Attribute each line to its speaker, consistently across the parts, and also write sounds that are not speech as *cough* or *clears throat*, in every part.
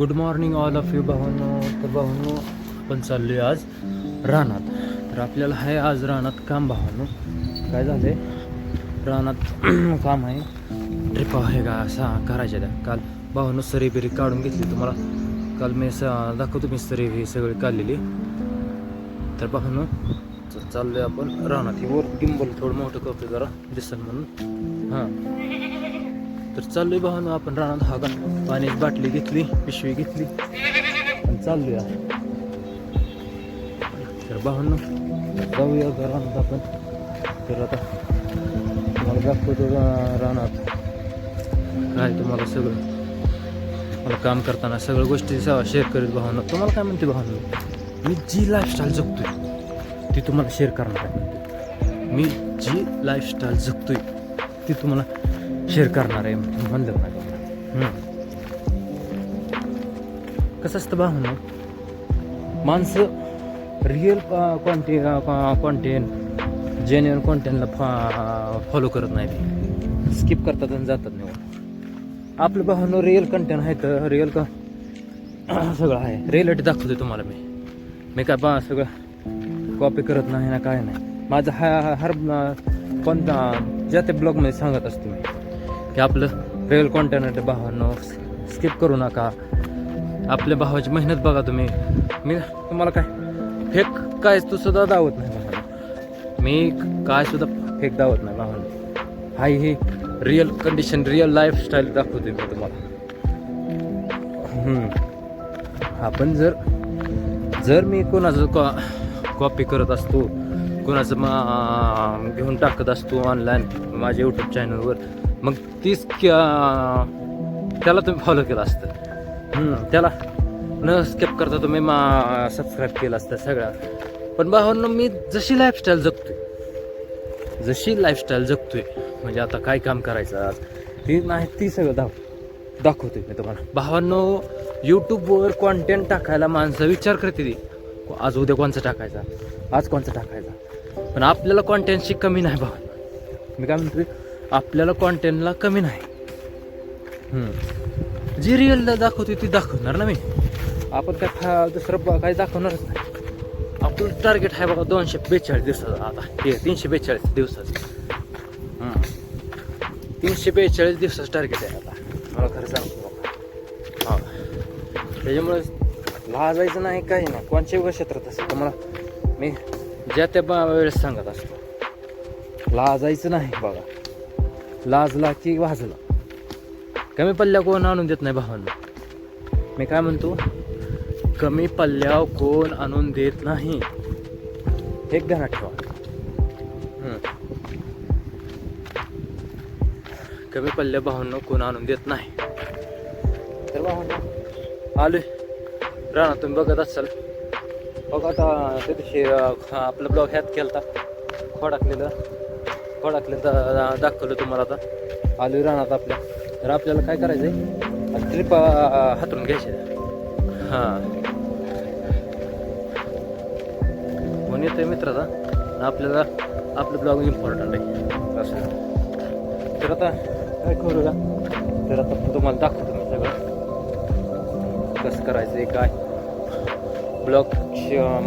Speaker 1: Good morning all of you भावांनो तर भावांनो आपण चाललो आहे आज रानात. तर आपल्याला आहे आज रानात काम भावांनो काय झालं आहे रानात *clears throat* काम आहे. ट्रिप आहे का? असा करायच्या त्या. काल भावांनो सरी बिरी काढून घेतली. तुम्हाला काल मी स- दाखवतो मी सरी हे सगळी काढलेली. तर भावांनो चाललो चाललोय आपण रानात. ही वर गिंबल थोडं मोठं करतो जरा. दिसन म्हणून. हां. तर चाललोय भावानं आपण रानात हा का पाण्याची बाटली घेतली पिशवी घेतली. आणि चाललोय तर भावांनो जाऊया का रानात आपण. तर आता तुम्हाला दाखवतो रानात. काय तुम्हाला सगळं. मला काम करताना सगळ्या गोष्टी शेअर करीत भावना तुम्हाला काय म्हणते भावना मी जी लाईफस्टाईल जगतोय ती तुम्हाला शेअर करणार आहे. मी जी लाईफस्टाईल जगतोय ती तुम्हाला शेअर करणार आहे. म्हणलं नाही कसं असतं भावना माणसं रिअल कॉन्टे कॉन्टेंट जेन्युअन कॉन्टेंटला फा फॉलो करत नाही स्किप करतात आणि जातात नाही आपलं भावना रिअल कंटेंट आहे तर रिअल का *clears throat* सगळं आहे. रिअलिटी दाखवते तुम्हाला मी. मी काय बा सगळं कॉपी करत नाही ना काय नाही. माझं हा हर कोणता ज्या त्या ब्लॉगमध्ये सांगत असतो मी. की आपलं रेल कॉन्टेनर भावांनो. स्किप करू नका. आपल्या भावाची मेहनत बघा तुम्ही. मी तुम्हाला काय? फेक काय तू सुद्धा दावत नाही भावांनो. मी काय सुद्धा फेक दावत नाही भावांनो. हाय ही रिअल कंडिशन रिअल लाईफस्टाईल दाखवते मी तुम्हाला. आपण जर जर मी कोणाचं कॉ कॉपी करत असतो कोणाचं मा घेऊन टाकत असतो ऑनलाईन माझ्या यूट्यूब चॅनलवर मग तीच त्याला तुम्ही फॉलो केलं असतं. त्याला न स्किप करता तुम्ही मा सबस्क्राईब केलं असतं सगळ्या पण भावांनो मी जशी लाईफस्टाईल जगतोय जशी लाईफस्टाईल जगतोय म्हणजे आता काय काम करायचं आज ती नाही ती सगळं दाव दाखवतोय मी तुम्हाला. भावांनो यूट्यूबवर कॉन्टेंट टाकायला माणसं विचार करते ती आज उद्या कोणचा टाकायचा? आज कोणचा टाकायचा? पण आपल्याला कॉन्टेंटची कमी नाही भावांनो. मी काय म्हणतोय? आपल्याला कॉन्टेंटला कमी नाही. जी रिअल दाखवते ती दाखवणार ना मी. आपण काय फा- दुसरं ब- काही दाखवणारच नाही. आपलं टार्गेट आहे बघा दोनशे बेचाळीस दिवसाचं. आता हे तीनशे बेचाळीस दिवसाचं. तीनशे बेचाळीस दिवसाचं टार्गेट आहे आता. मला खरं सांगतो हां. त्याच्यामुळे लाजायचं नाही काही नाही. कोणत्याही क्षेत्रात असेल तर मला मी ज्या त्या बा- वेळेस सांगत असतो. लाजायचं नाही बघा. लाजला की वाजला. कमी पल्ल्या कोण आणून देत नाही भावांना? मी काय म्हणतो? कमी पल्ल्या कोण आणून देत नाही? एक ध्यानात ठेवा. कमी पल्ल्या भावांना कोण आणून देत नाही? तर भावांना. आलोय. राणा तुम्ही बघत असाल. बघा आता त्या दिवशी आपला ब्लॉग ह्यात केलता. खोडाकलेलं दा- दाखवलं तुम्हाला आता. आलोय रानात आपल्या. तर आपल्याला काय करायचं आहे ट्रिप हातरून घ्यायचे हां. फोन येतोय मित्राचा? आपल्याला आपलं ब्लॉग इम्पॉर्टंट आहे. असं. तर आता काय करूया? तर आता तुम्हाला दाखवतो मी सगळं. कसं करायचं आहे काय ब्लॉग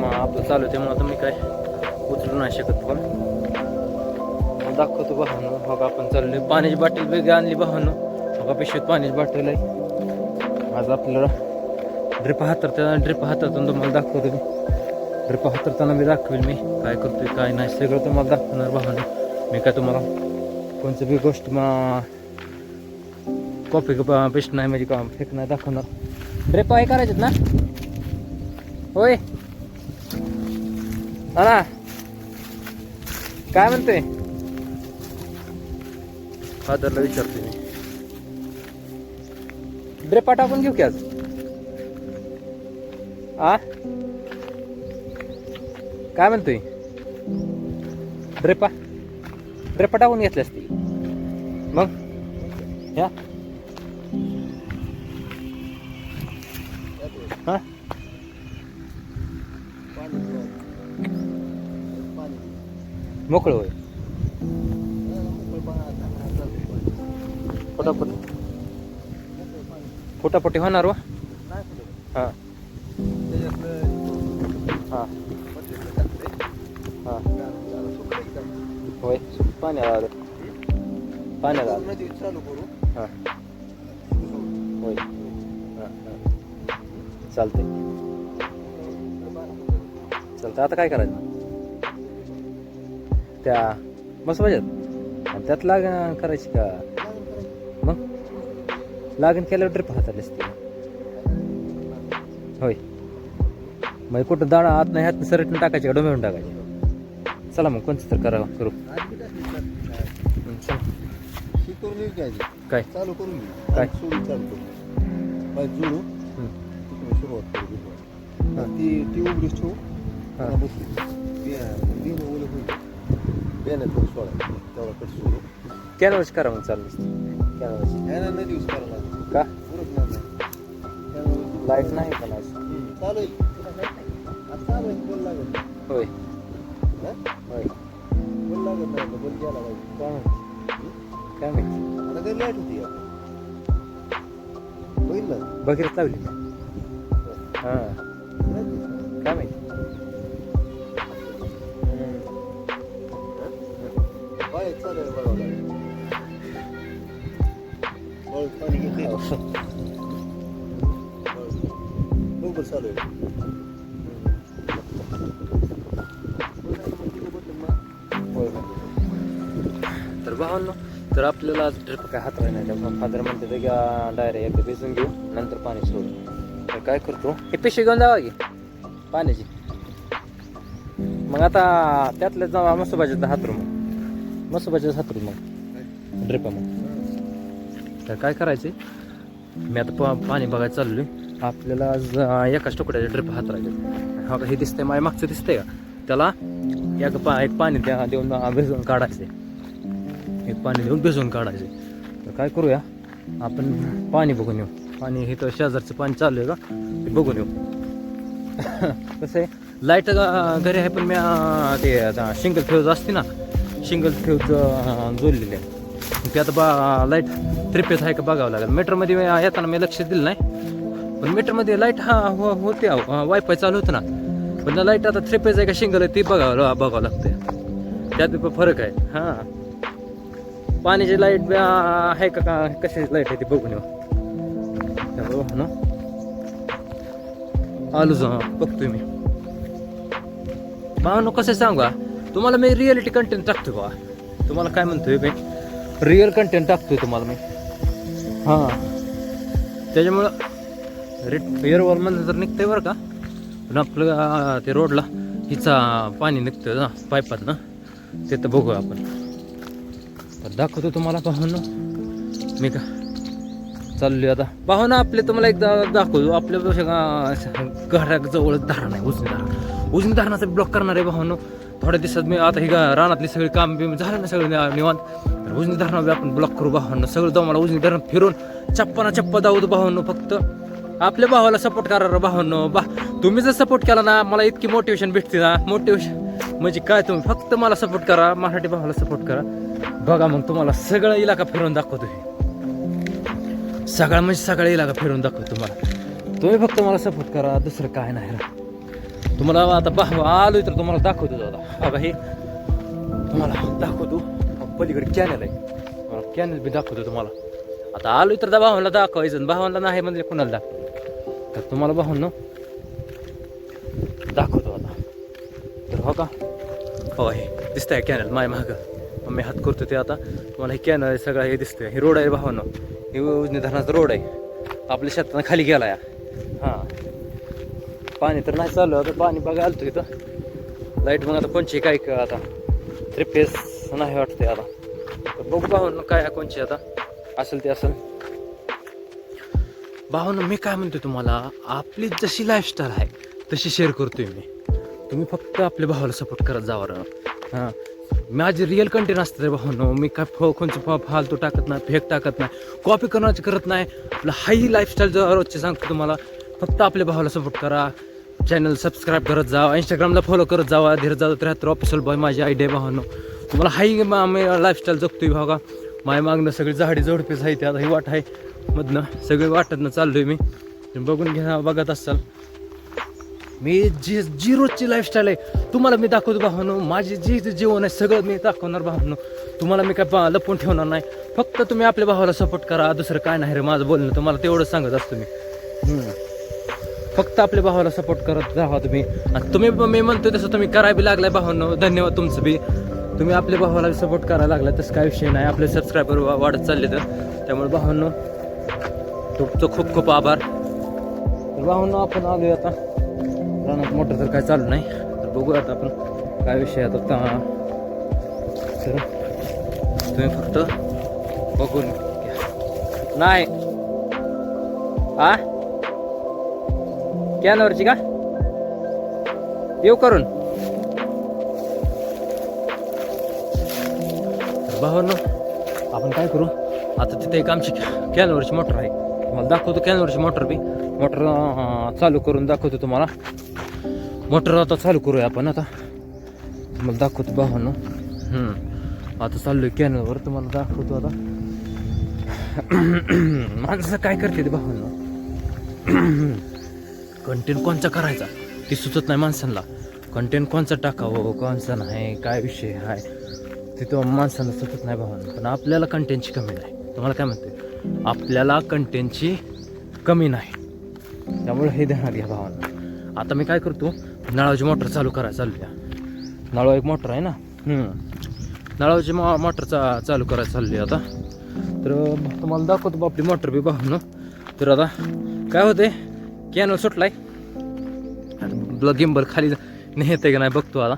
Speaker 1: आपलं चालू आहे त्यामुळे आता मी काय उचलू नाही शकत मग दाखवतो भावानं बघा आपण चाललोय पाण्याची बाटली वेगळी आणली भावानं बघा पिशवीत पाण्याची बाटली आहे. आज आपल्याला ड्रिप हातरताना ड्रिप हातरताना तुम्हाला दाखवतो मी. ड्रिप हातरताना मी दाखवेल मी. काय करतोय काय नाही सगळं तुम्हाला दाखवणार भावानं मी काय तुम्हाला कोणचं बी गोष्ट मग कॉपी पेस्ट नाही म्हणजे का फेक नाही दाखवणार. ड्रिप आहे करायच्यात ना? होय. हा काय म्हणतोय? फादरला विचारते मी. ड्रेपा टाकून घेऊ की आज? आ? काय म्हणतोय? ड्रेपा ड्रेपा टाकून घेतली असती. मग? या. हा? मोकळं होय. फुटाफुटी होणार वा? हां.
Speaker 2: त्याच्यातलं
Speaker 1: हां.
Speaker 2: मधलं
Speaker 1: हां. होय. पाण्याला आलं. पाण्याला आलं. हां. होय. हां हां. चालतंय. चालतं आता काय करायचं? त्या मस्त पाहिजेत त्यात लागण करायची का? लागण केल्यावर ट्रिप हाताला असते होय. मग कुठं दाणा आत नाही हात सरटून टाकायचे का? डोमेवून टाकायचे? चला मग कोणतं तर करा करू. काय
Speaker 2: चालू. करून
Speaker 1: काय?
Speaker 2: सोडून चालू करू सुरुवात करू. ती ती उघडीच ठेवू
Speaker 1: हा.
Speaker 2: बसू थोडं सोडा तेवढा कट सोडू
Speaker 1: करा मग चालू कॅनवस
Speaker 2: ह्याला नदी यूज करायला लागेल
Speaker 1: का
Speaker 2: उरकणार नाही त्यामुळे-
Speaker 1: लाइट नाही पण आज
Speaker 2: हं, चालू आहे तुला माहीत नाही का? आता चालू आहे बोल लागत नाही.
Speaker 1: होय
Speaker 2: हा?
Speaker 1: होय
Speaker 2: बोल लागत नाही आता बोल गेला पाहिजे
Speaker 1: काय माहिती काय माहिती
Speaker 2: आता काही लाइट होती आता. होईल ना
Speaker 1: बघितलं लावली हां काय माहिती
Speaker 2: बाय चालेल बघावं चालू
Speaker 1: तर भावांनो तर आपल्याला आज ट्रिप काय हात नाही. त्यामुळे फादर म्हणते की डायरेक्ट एकदा भिजून घेऊ नंतर पाणी सोडू. तर काय करतो? हे पिशवी घेऊन जावा की पाण्याची. मग आता त्यातलं जावा मसोबाच्या हातरू मग मसोबाच्या हातरू मग. ड्रिप मग तर काय करायचं मी आता पा पाणी बघायला चाललो आहे आपल्याला आज एकाच तुकड्याचे ड्रिप हात राहिले हा हे दिसतंय माझ्या मागचं दिसतंय का? त्याला एक पा एक पाणी त्या देऊन भिजवून काढायचे एक पाणी देऊन भिजवून काढायचे तर काय करूया? आपण पाणी बघून येऊ. पाणी हे तर शेजारचं पाणी चालू आहे का? ते बघून येऊ. *laughs* कसं आहे? लाइट घरी आहे पण मी ते आता शिंगल फ्यूज असते ना शिंगल फ्यूज जोडलेली आहे. ते आता बा लाइट थ्री आहे का बघावं लागेल. मीटरमध्ये येताना मी लक्ष दिलं नाही. पण मीटरमध्ये लाइट हा हो होते वायफाय चालू होतं ना. पण लाइट आता थ्रीपेज आहे का शिंगल आहे ती बघावं बघावं लागते. त्यात फरक आहे. हां. पाण्याची लाइट आहे का का कशाची लाइट आहे ती बघून येऊ. ना. आलो जा बघतोय मी. भावनो कसं सांगा तुम्हाला मी रिअलिटी कंटेंट टाकतोय बा तुम्हाला काय म्हणतोय मी रिअल कंटेंट टाकतोय तुम्हाला मी. हां. त्याच्यामुळं रेट एअरवॉल म्हणलं तर निघतंय बरं का पण आपलं ते रोडला हिचा पाणी निघतं ना पाईपातनं ते तर बघू आपण. तर दाखवतो तुम्हाला पाहून. मी का चाललोय आता. पाहू ना आपले तुम्हाला एकदा दाखवतो. आपल्या घराजवळच धारण आहे उजनी धारण. उजनी धारणाचा ब्लॉक करणार आहे पाहून. थोड्या दिवसात मी आता ही रानातली सगळी काम बिम झालं ना सगळं निवांत. तर उजनी धरणावर आपण ब्लॉक करू भावांना. सगळं जाऊ मला उजनी धरण फिरून चप्पा ना चप्पा दावतो भावांनो फक्त. आपल्या भावाला सपोर्ट करा भावांनो. बा तुम्ही जर सपोर्ट केला ना मला इतकी मोटिवेशन भेटते ना. मोटिवेशन म्हणजे काय तुम्ही? फक्त मला सपोर्ट करा. मराठी भावाला सपोर्ट करा. बघा मग तुम्हाला सगळं इलाका फिरून दाखवतो हे. सगळा म्हणजे सगळा इलाका फिरून दाखवतो तुम्हाला. तुम्ही फक्त मला सपोर्ट करा. दुसरं काय नाही तुम्हाला आता पहा आलो तर तुम्हाला दाखवतो दादा. बाबा हे तुम्हाला दाखवतो. पलीकडे कॅनल आहे. कॅनल बी दाखवतो तुम्हाला. आता आलो तर भावांना दाखवायचं भावांना नाही म्हणजे कुणाला दाखव? तर तुम्हाला भावांनो दाखवतो आता. तर हो का? हो हे दिसतंय कॅनल माय महाग मग. मी हात करतो ते आता. तुम्हाला हे कॅनल आहे सगळं हे दिसतंय. हे रोड आहे भावांनो. हे उजनी धरणाचा रोड आहे. आपल्या शेताना खाली गेला या हां. पाणी तर नाही चालू आता पाणी बघा आलतो इथं. लाइट मग आता कोणची काय का आता थ्री फेस नाही वाटते आता. तर बघू भाऊन काय आहे कोणची आता. असेल ते असेल. भाऊन मी काय म्हणतो तुम्हाला आपली जशी लाईफस्टाईल आहे तशी शेअर करतोय मी. तुम्ही फक्त आपल्या भावाला सपोर्ट करत जावा हां. माझी रिअल कंटेंट असतं रे भावांनो. मी काय फ कोणचं फा फालतू टाकत नाही फेक टाकत नाही कॉपी करण्याची करत नाही. आपलं हाई लाईफस्टाईल रोजचे सांगतो तुम्हाला. फक्त आपल्या भावाला सपोर्ट करा. चॅनल सबस्क्राईब करत जावा. इंस्टाग्रामला फॉलो करत जावा. धीर जाऊ त्र्याहत्तर ऑफिसल बॉय माझी आयडिया भावांनो. तुम्हाला हाही मी लाईफस्टाईल जगतोय बघा माय मागणं सगळी झाडी जोडपीच आहे त्यात ही वाट आहे. मधनं सगळी वाटतनं चाललोय मी. बघून घ्या बघत असाल. मी जी जी रोजची लाईफस्टाईल आहे तुम्हाला मी दाखवतो भावानो. माझी जी जीवन आहे सगळं मी दाखवणार भावानो. तुम्हाला मी काय लपवून ठेवणार नाही. फक्त तुम्ही आपल्या भावाला सपोर्ट करा. दुसरं काय नाही रे माझं बोलणं तुम्हाला तेवढं सांगत असतो मी. हम्म. फक्त आपल्या भावाला सपोर्ट करत राहा तुम्ही. आणि तुम्ही मी म्हणतो तसं तुम्ही करायला बी लागलाय भावांनो. धन्यवाद तुमचं बी. तुम्ही आपल्या भावाला सपोर्ट करायला लागला तसं काय विषय नाही. आपले सबस्क्रायबर वाढत चालले तर. त्यामुळे भावांनो तुमचं खूप खूप आभार. तर भावांनो आपण आलो आता. रानात मोठं तर काय चालू नाही. तर बघू आता आपण काय विषय आता. ता- तर तुम्ही फक्त बघून नाही. आ? कॅनवरची का? येऊ करून. तर भावांनो आपण काय करू? आता तिथे एक आमची कॅनवरची मोटर आहे. तुम्हाला दाखवतो कॅनवरची मोटर बी. मोटर चालू करून दाखवतो तुम्हाला. मोटर आता चालू करूया आपण आता. तुम्हाला दाखवतो भावांनो. आता आता चाललोय कॅनवर तुम्हाला दाखवतो आता. *clears throat* माणसं काय करते ते भावांनो? *clears throat* कंटेंट कोणचा करायचा? ती सुचत नाही माणसांना. कंटेंट कोणचा टाकावं कोणचा नाही काय विषय आहे तिथं माणसांना सुचत नाही भावना. पण आपल्याला कंटेंटची कमी नाही. तुम्हाला काय म्हणते? आपल्याला कंटेंटची कमी नाही. त्यामुळे हे ध्यानात घ्या भावना. आता मी काय करतो? नळाची मोटर चालू करायला चालूया नळा एक मोटर आहे ना? नळाची मो मोटर चा चालू करायला चालली आता. तर तुम्हाला दाखवतो बा आपली मोटर बी पाहून तर आता काय होते कॅनल सुटलाय. गिंबल खाली नेहत का नाही बघतो आता.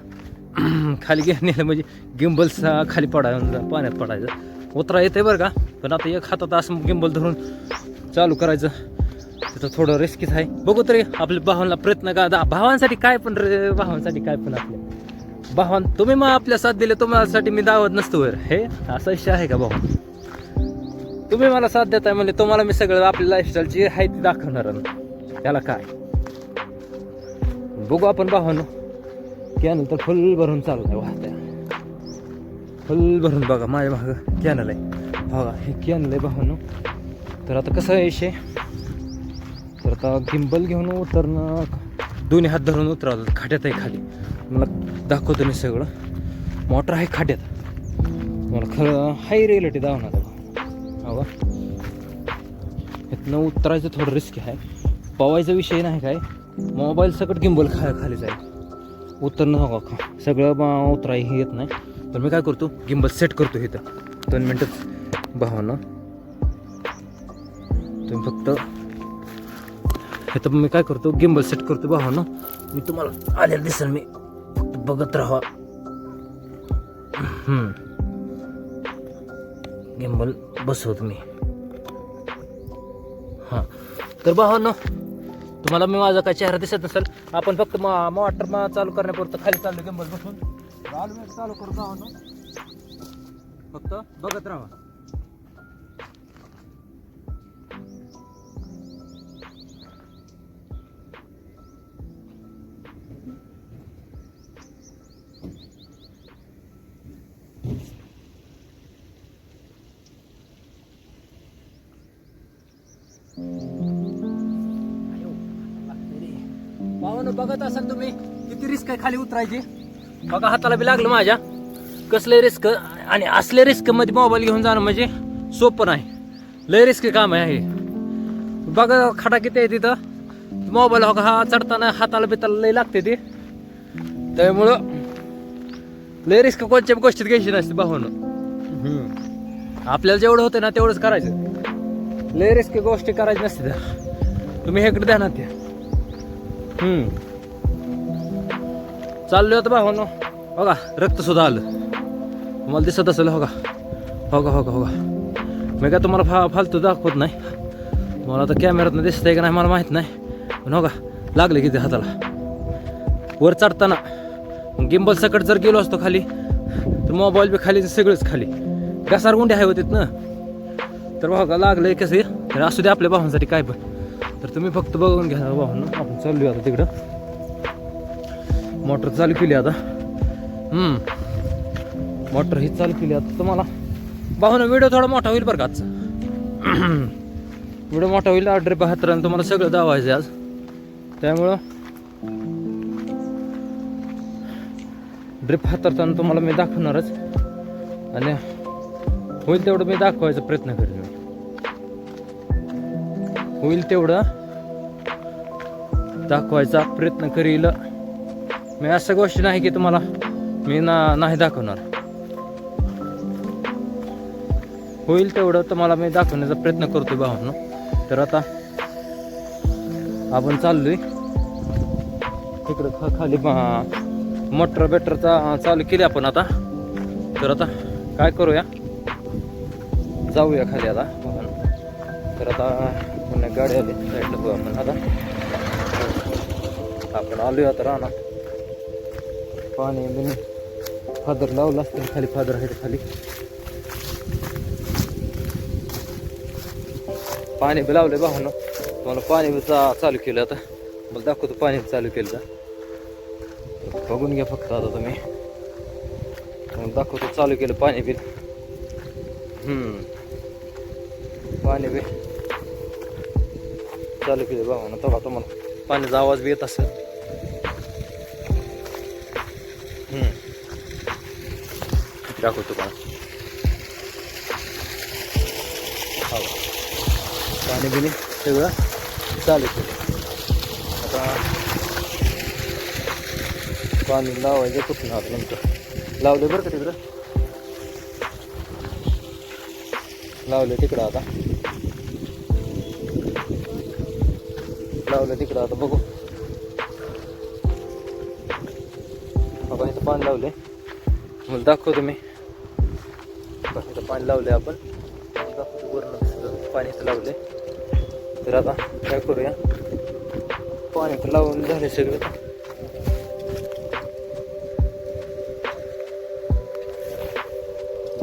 Speaker 1: *clears throat* खाली नेलं म्हणजे गिंबलचा खाली पडायचं पाण्यात पडायचं. उतरा येते बरं का. पण आता एक हातात असं गिंबल धरून चालू करायचं. तिथं थोडं रिस्कीच आहे. बघू तरी आपल्या भावांना प्रयत्न का दा- भावांसाठी काय पण रे भावांसाठी काय पण आपल्या. भावान तुम्ही मग आपल्या साथ दिले तुम्हासाठी मी दावत नसतो वर. हे असा विषय आहे का भाऊ? तुम्ही मला साथ देताय म्हणजे तुम्हाला मी सगळं आपली लाईफस्टाईलची आहे ती दाखवणार त्याला काय? बघू आपण पाहून. कॅनल तर फुल भरून चालू आहे वाहत्या फुल भरून बघा माझ्या भाग कॅनल आहे. बघा हे कॅनल आहे भावानो तर आता कसं आहे शे तर आता गिंबल घेऊन उतरणं दोन्ही हात धरून उतरावं खाट्यात आहे खाली. मला दाखवतो मी सगळं. मोटर आहे खाट्यात. मला खरं हाय रिअलिटी दावणार आहे हवा इथनं उतरायचं थोडं रिस्क आहे. पवायचा विषय नाही काय? मोबाईल सकट गिंबल खा खाली जाईल. उतरणं हवा खा सगळं ब- उतराय हे येत नाही. तर मी काय करतो? गिंबल सेट करतो इथं. दोन मिनटं. भावना. तुम्ही फक्त हे तर मी काय करतो? गिंबल सेट करतो भावना. मी तुम्हाला आलेलं दिसेल. मी फक्त बघत राहा गिंबल बसवतो मी. हां. तर भावना तुम्हाला मी माझा काय चेहरा दिसत नसेल आपण फक्त मोटर चालू करण्यापुरतं खाली चाललो गिंबल बसून. चालू मी चालू फक्त बघत राहा. भावानं बघत असाल तुम्ही किती रिस्क आहे खाली उतरायची. बघा हाताला बी लागलं माझ्या. कसले रिस्क आणि असले रिस्कमध्ये मोबाईल घेऊन जाणं म्हणजे सोपं नाही. लय रिस्क काम आहे हे. बघा खाटा किती आहे तिथं. मोबाईल हो का हा चढताना हाताला बिताला लय लागते ते. त्यामुळं लय रिस्क कोणत्या गोष्टीत घ्यायची नसते भावानं. आपल्याला जेवढं होतं ना तेवढंच करायचं. लय रिस्क गोष्टी करायची नसते तुम्ही हेकडे ध्यानात द्या हम्म. चाललोय आता हो, हो का? रक्त सुद्धा आलं. मला दिसत असेल हो का? हो का हो का हो का? मी काय तुम्हाला फा फालतू दाखवत नाही. मला आता कॅमेऱ्यातनं दिसत आहे का नाही मला माहीत नाही. पण हो का? लागले किती हाताला. वर चढताना. गिंबल सकट जर गेलो असतो खाली तर मोबाईल बी खाली सगळेच खाली. घसार गुंडे आहे होते ना. तर बघा लागलंय कसं तर असू दे आपल्या भावांसाठी काय पण. तर तुम्ही फक्त बघून घ्या भावांना. आपण चालू आता तिकडं. मोटर चालू केली आता. हम्म. मोटर ही चालू केली आता तुम्हाला. भावानं व्हिडिओ थोडा मोठा होईल बरं का व्हिडिओ मोठा होईल ड्रिप आणि तुम्हाला सगळं दावायचं आहे आज. त्यामुळं ड्रिप हाताळताना तुम्हाला मी दाखवणारच. आणि होईल तेवढं मी दाखवायचा प्रयत्न करेन मी होईल तेवढं. दाखवायचा प्रयत्न करील. मी असं गोष्टी नाही की तुम्हाला मी ना नाही दाखवणार. होईल तेवढं तुम्हाला मी दाखवण्याचा प्रयत्न करतोय भावांनो. तर आता आपण चाललोय. तिकडं खा खाली मोटर बेटरचा चालू केली आपण आता. तर आता काय करूया? जाऊया खाली आता. तर आता गाड्या गाडी आली साईडला बघू आपण आता. आपण आलोय आता राहणार पाणी बिणी फादर लावलं असतं खाली फादर आहे खाली. पाणी बी लावलंय भावनं तुम्हाला पाणी बी चा- चालू केलं आता. मला दाखवतो पाणी चालू केलं का बघून घ्या फक्त आता तुम्ही. दाखवतो चालू केलं पाणी बिल हम्म. पाणी बी चालू केलं भावनं तेव्हा तुम्हाला पाण्याचा आवाज बी येत असेल. दाखवतो पाणी हो. पाणी बिणी सगळं चालू केलं आता पाणी लावायचं कुठून आता नंतर लावले बरं का तिकडं. लावले तिकडं आता. लावलं तिकडं. आता बघू. बाबा इथं पाणी लावले मला दाखवतो मी. इथं पाणी लावले आपण. दाखवतो वरनं पाणी इथं लावले तर आता काय करूया? पाणी तर लावून झाले सगळं.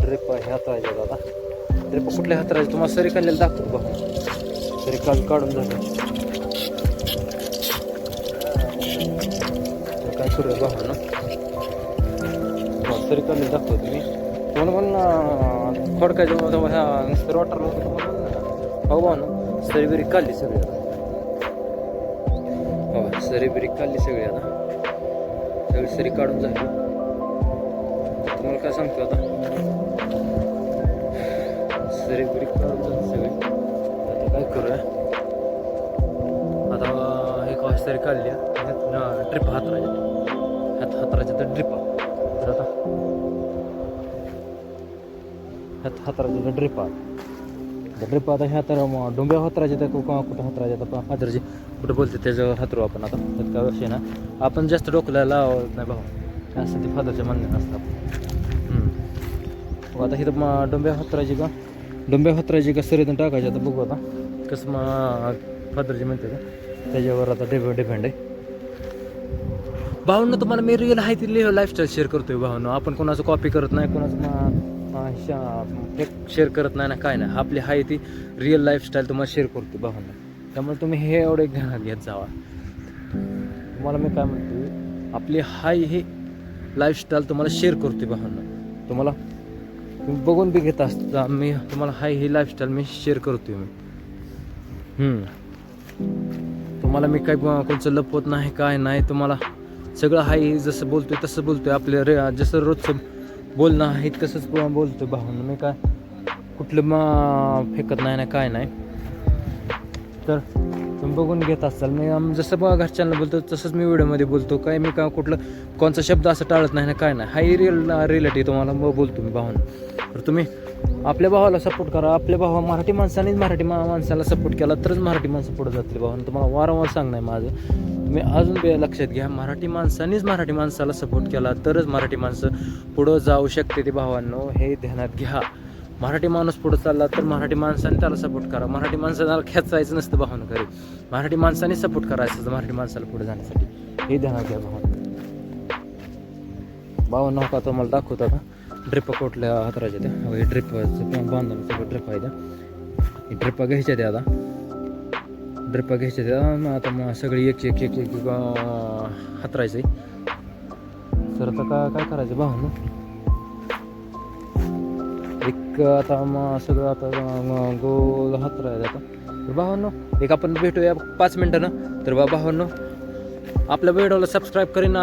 Speaker 1: ड्रेप आहे हाताळायचे आता ड्रेप कुठल्या हाताळायचे तुम्हाला सरी काढलेलं दाखवतो बघा. सरी काल काढून झालं तर काय करूया बघा ना. सरी काढलेलं दाखवतो तुम्ही तुम्हाला पण खोडकायचं ह्या नुसतं वाटरला होतं तुम्हाला म्हणलं हो बा ना. सरी बिरी काढली सगळी आता. हो सरी बिरी काढली सगळी आता. सगळी सरी काढून झाली. तुम्हाला काय सांगतो आता? हात ड्रिप तर ड्रिप आता ह्या तर डोंब्या हातरायचे तर कुठं कुठं हातरायचे आता हातराचे कुठं बोलते त्याच्यावर हातरू आपण आता. त्यात काय विषय ना आपण जास्त डोकला लावत नाही भाऊ. असं ते फादरच्या म्हणणे असतं हम्म. आता इथं मग डोंब्या हातरायची का? डोंब्या हातरायची का सरीतून टाकायची आता बघू आता. कसं मग फादरची म्हणते का? त्याच्यावर आता डिपेंड डिपेंड आहे. भावनं तुम्हाला मी रिअल आहे ती लाईफस्टाईल शेअर करतोय भावनं आपण कोणाचं कॉपी करत नाही कोणाचं फेक शेअर करत नाही ना काय नाही. आपली आहे ती रिअल लाईफस्टाईल तुम्हाला शेअर करतो भावनं. त्यामुळे तुम्ही हे एवढे घ- घेत जावा. तुम्हाला मी काय म्हणतो आपली हाय ही लाईफस्टाईल तुम्हाला शेअर करतोय भावनं. तुम्हाला तुम्ही बघून बी घेत असता मी तुम्हाला हाय ही लाईफस्टाईल मी शेअर करतोय मी. तुम्हाला मी काय कोणचं लपवत नाही काय नाही तुम्हाला सगळं हाय जसं बोलतोय तसं बोलतोय. आपल्या रे जसं रोजचं बोलणं आहे तसंच बोलतो बोलतोय मी काय कुठलं मा फेकत नाही ना काय नाही. तर तुम्ही बघून घेत असाल. मी जसं बघा घरच्यांना बोलतो तसंच मी व्हिडिओमध्ये बोलतो. काय मी का कुठलं कोणचा शब्द असं टाळत नाही ना काय नाही. हाही रिअल रिलेटिव्ह तुम्हाला. मग बोलतो मी भावानं. तर तुम्ही आपल्या भावाला सपोर्ट करा. आपल्या भावा मराठी माणसानेच मराठी मा माणसाला सपोर्ट केला तरच मराठी माणसं पुढे जातील भावानं तुम्हाला वारंवार सांगणं आहे माझं. तुम्ही अजून लक्षात घ्या मराठी माणसानेच मराठी माणसाला सपोर्ट केला तरच मराठी माणसं पुढं जाऊ शकते ते भावांनो. हे ध्यानात घ्या. मराठी माणूस पुढे चालला तर मराठी माणसाने त्याला सपोर्ट करा. मराठी माणसाला खेचायचं नसतं भावनं घरी. मराठी माणसाने सपोर्ट करायचं मराठी माणसाला पुढे जाण्यासाठी. हे ध्यानात घ्या भावना. भावनं हो का तुम्हाला दाखवता का? ड्रिप कुठल्या हातराच्या त्या हे ड्रिप बांधून सगळं ड्रिप आहे त्या ही ड्रिपा घ्यायच्या त्या आता. ड्रिप घ्यायच्या त्या मग आता मग सगळी एक एक एक एक हातरायचं तर आता का काय करायचं? भावनं एक आता मग सगळं आता मग गोल हातरायचं आता. तर भावांनो एक आपण भेटूया पाच मिनटानं तर बा भावांनो आपल्या व्हिडिओला सबस्क्राईब करीन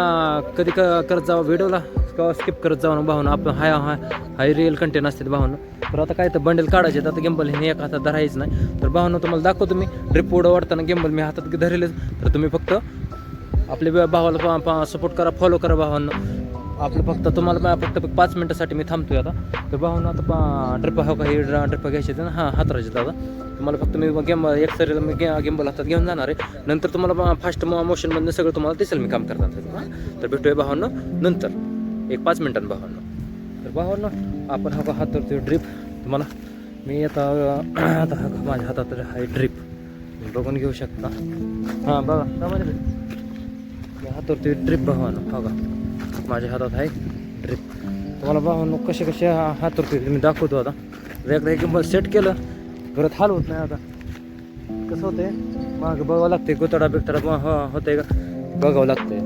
Speaker 1: कधी क करत जावं व्हिडिओला किंवा स्किप करत जावं भावांनो? आपण हाय हाय हाय रिअल कंटेंट असते भावांनो. तर आता काय तर बंडल काढायचे आता गेंबल हे एक हातात धरायचं नाही. तर भावांनो तुम्हाला दाखवतो मी. ड्रिप पुढं वाढताना गिंबल मी हातात धरेलच. तर तुम्ही फक्त आपल्या भावाला सपोर्ट करा फॉलो करा भावांना. आपलं फक्त तुम्हाला फक्त पाच मिनटासाठी मी थांबतोय आता. तर भाऊन आता पा ट्रिप हो हा काही ट्रिप घ्यायची ना हां हात राहायचे दादा तुम्हाला फक्त मी गेम एक सरीला मी गे गेम्बल हातात घेऊन जाणार आहे. नंतर तुम्हाला फास्ट मोशनमधनं सगळं तुम्हाला दिसेल मी काम करताना. हां? तर भेटूया भावांनो नंतर. एक पाच मिनिटांनी भावांनो. तर भावांनो आपण हा हात धरतोय ड्रिप तुम्हाला मी आता आता हा माझ्या हातात आहे ड्रिप बघून घेऊ शकता. हां बघा माझ्या मी हातावरती ड्रिप भावानं हा का माझ्या हातात आहे. ड्रिप तुम्हाला भावानो कसे कसे हात हातावरती मी दाखवतो आता. वेगळं एक सेट केलं. परत हाल होत नाही आता. कसं होतंय? मागं बघावं लागते गोतडा बितडा मग होतंय का? बघावं लागतंय.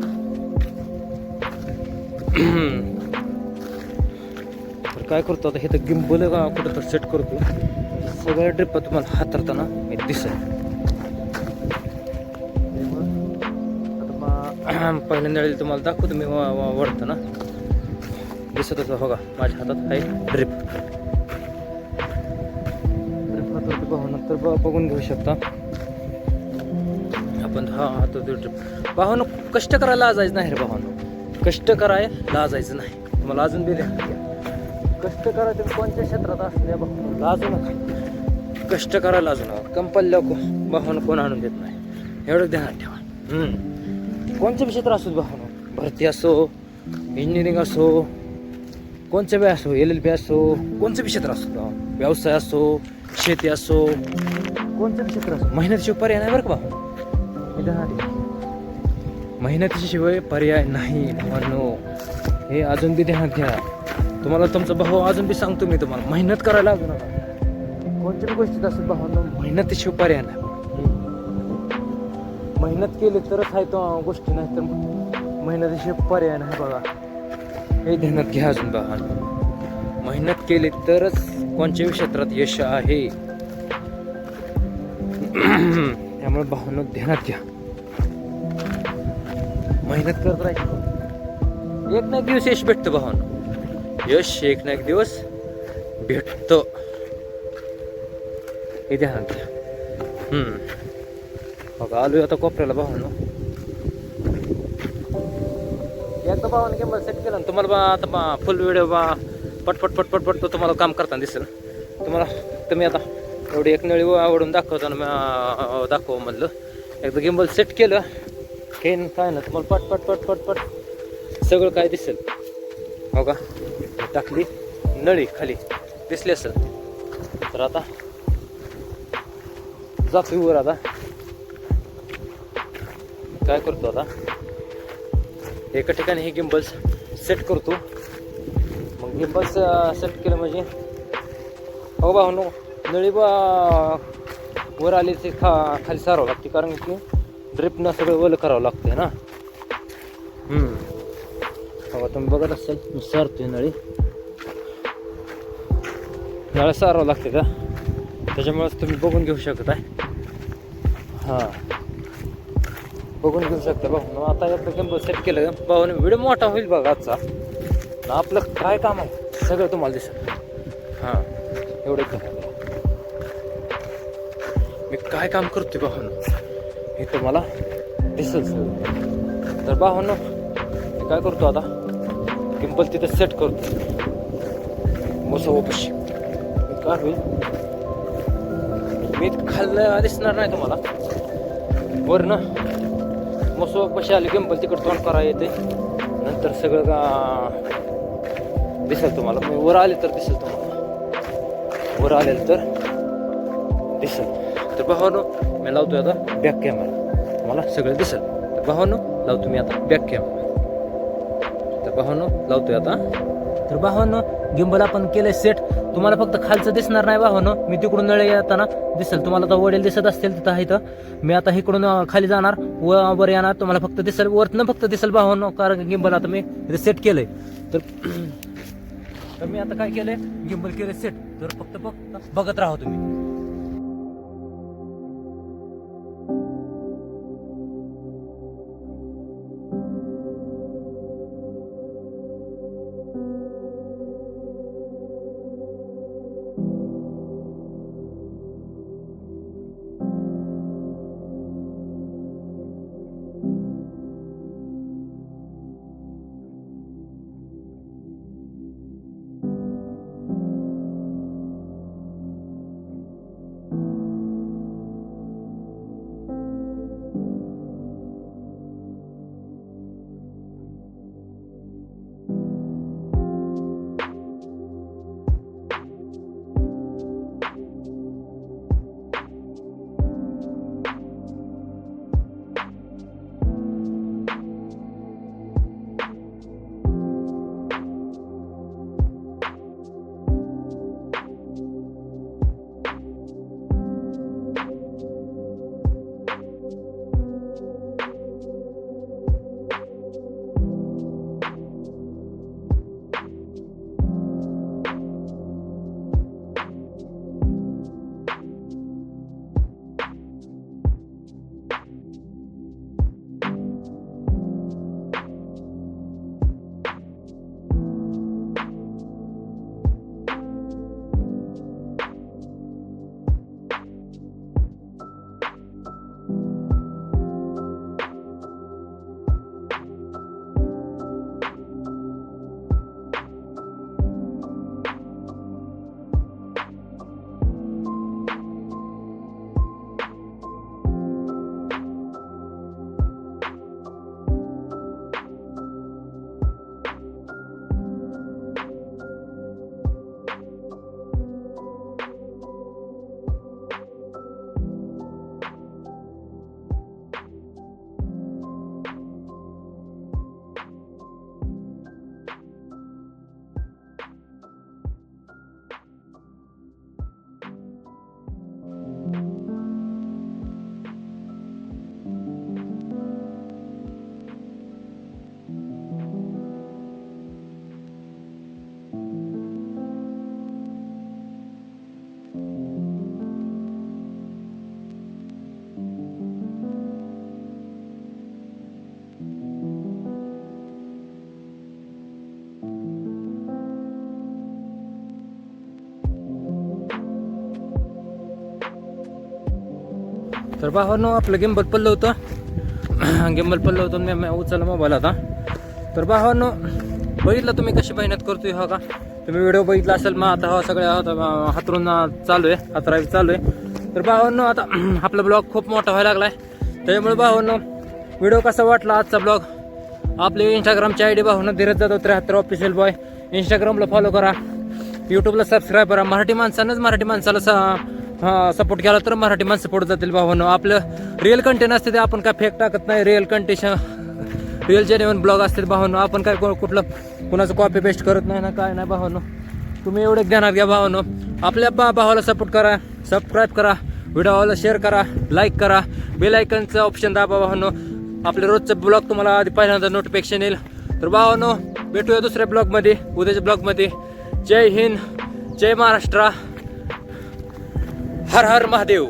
Speaker 1: तर काय करतो आता? हे तर गिंबल का कुठं तर सेट करतो. सगळ्या ड्रिप तुम्हाला हातरताना मी दिसेल. *clears throat* पहिल्यांदा तुम्हाला दाखवतो मी वा- ना. दिसत होतं बघा माझ्या हातात आहे ड्रिप ड्रिप हातात पाहून तर ब- बघून घेऊ शकता. आपण हा हातात ड्रिप पाहून कष्ट करायला लाजायचं नाही रे पाहून कष्ट कराय लाजायचं नाही. तुम्हाला अजून दिले कष्ट करा तुम्ही कोणत्या क्षेत्रात असल्या बघून लाजू नका. कष्ट करायला लाजू नका. कंपल्ल्या वाहन कोण आणून देत नाही. एवढं ध्यानात ठेवा. हम्म. कोणचं बी क्षेत्र असो भरती असो इंजिनिअरिंग असो कोणचं बी असो एल एल बी असो कोणचं बी क्षेत्र असो. व्यवसाय असो शेती असो कोणचं बी क्षेत्र असो मेहनतीशिवाय पर्याय नाही बरं का मेहनतीशिवाय पर्याय नाही भावांनो. हे अजून बी ध्यानात घ्या. तुम्हाला तुमचा भाऊ अजून बी सांगतो मी तुम्हाला. मेहनत करायला लागू नका. कोणत्या बी गोष्टीत असेल भावांनो. मेहनतीशिवाय पर्याय नाही. मेहनत केली तरच आहे तो गोष्टी नाही तर मेहनतीशी पर्याय नाही बघा. हे ध्यानात घ्या अजून बघा. मेहनत केली तरच कोणत्याही क्षेत्रात यश आहे. *clears throat* त्यामुळे भावना ध्यानात घ्या. मेहनत करत राहायची एक ना एक दिवस यश भेटतं भावन. यश एक ना एक दिवस भेटतं. हे ध्यानात घ्या. हम्म. बघा आलोय आता कोपऱ्याला भावानो. एकदा भावाने गेम सेट केलं ना तुम्हाला बा आता बा फुल व्हिडिओ बा पटपट पटपट पट तो तुम्हाला काम करताना दिसेल. तुम्हाला तुम्ही आता एवढी एक नळी आवडून दाखवताना मी दाखव म्हणलं. एकदा गिंबल सेट केलं काही काय ना तुम्हाला पट पट पट पट पट सगळं काय दिसेल. हो का टाकली नळी खाली दिसली असेल. तर आता जातो वर आता. काय करतो आता? एका ठिकाणी हे गिंबल्स सेट करतो. मग गिंबल्स सेट केलं म्हणजे हो बा नो नळी बा वर आली ते खा खाली सारावं लागते. कारण की ड्रिपनं सगळं ओलं करावं लागते ना. हम्म. हो तुम्ही बघत असाल मी सारतोय नळी. नळ्या सारावं लागते का? त्याच्यामुळेच तुम्ही बघून घेऊ शकता हां. बघून घेऊ शकता भाऊ. आता एकदा गेम सेट केलं भाऊने व्हिडिओ मोठा होईल बघा आजचा. आपलं काय काम आहे? सगळं तुम्हाला दिसेल. हां एवढं काम मी काय काम करतोय बाहून हे तुम्हाला दिसेल सगळं. तर बाहून मी काय करतो आता? पिंपल तिथं सेट करतो. मोसोपशी काय होईल? मी खाल्लं दिसणार नाही तुम्हाला. वरनं मसोबा पशी आली गिंबल तिकडे तोंड करा येते नंतर सगळं का दिसेल तुम्हाला. मी वर आले तर दिसेल तुम्हाला. वर आले तर दिसेल. तर भावानो मी लावतोय आता बॅक कॅमेरा तुम्हाला सगळं दिसेल. तर भावानो लावतो मी आता बॅक कॅमेरा तर भावानो लावतोय आता. तर भावानो गिंबल आपण केलं सेट तुम्हाला फक्त खालचं दिसणार नाही भावानो हो मी तिकडून नळे येताना दिसेल. तुम्हाला तर वडील दिसत असतील तिथं इथं. मी आता इकडून खाली जाणार व वर येणार. तुम्हाला फक्त दिसेल वरतनं फक्त दिसेल भावानो हो कारण गिंबल आता मी रिसेट सेट केलंय. तर तर मी आता काय केलंय? गिंबल केलं सेट तर फक्त फक्त बघत राहा तुम्ही. तर भावांनो हो आपलं गिंबल पडलं होतं. *clears throat* गिंबल पडलं होतं मी उचलला मोबाईल आता. तर भावांनो हो बघितलं तुम्ही कशी मेहनत करतोय हो का? तुम्ही व्हिडिओ बघितला असेल मग आता हो, हा सगळ्या हातरून चालू आहे हातरावी चालू आहे. तर भावांनो आता *clears throat* आपला ब्लॉग खूप मोठा व्हायला लागला आहे त्यामुळे भावांनो व्हिडिओ कसा वाटला आजचा ब्लॉग आपले इंस्टाग्रामची आय डी भावना धीरज जाधव त्र्याहत्तर ऑफिशियल बॉय इंस्टाग्रामला फॉलो करा. यूट्यूबला सबस्क्राईब करा. मराठी माणसानंच मराठी माणसाला सपोर्ट केला तर मराठी माणसं पुढे जातील भावानं आपलं रिअल कंटेंट असते ते आपण काय फेक टाकत नाही. Real content real genuine blog असतील भावानं आपण काय को- कुठलं कुणाचं कॉपी पेस्ट करत नाही ना काय नाही भावानं तुम्ही एवढे ध्यानात घ्या भावानं आपल्या बा भावाला सपोर्ट करा सबस्क्राईब करा व्हिडिओला शेअर करा लाईक करा. बेल आयकनचं ऑप्शन दाबा भावांनो आपले रोजचं ब्लॉग तुम्हाला आधी पहिल्यांदा नोटिफिकेशन येईल. तर भावानो भेटूया दुसऱ्या ब्लॉगमध्ये उद्याच्या ब्लॉगमध्ये जय हिंद जय महाराष्ट्र. हर हर महादेव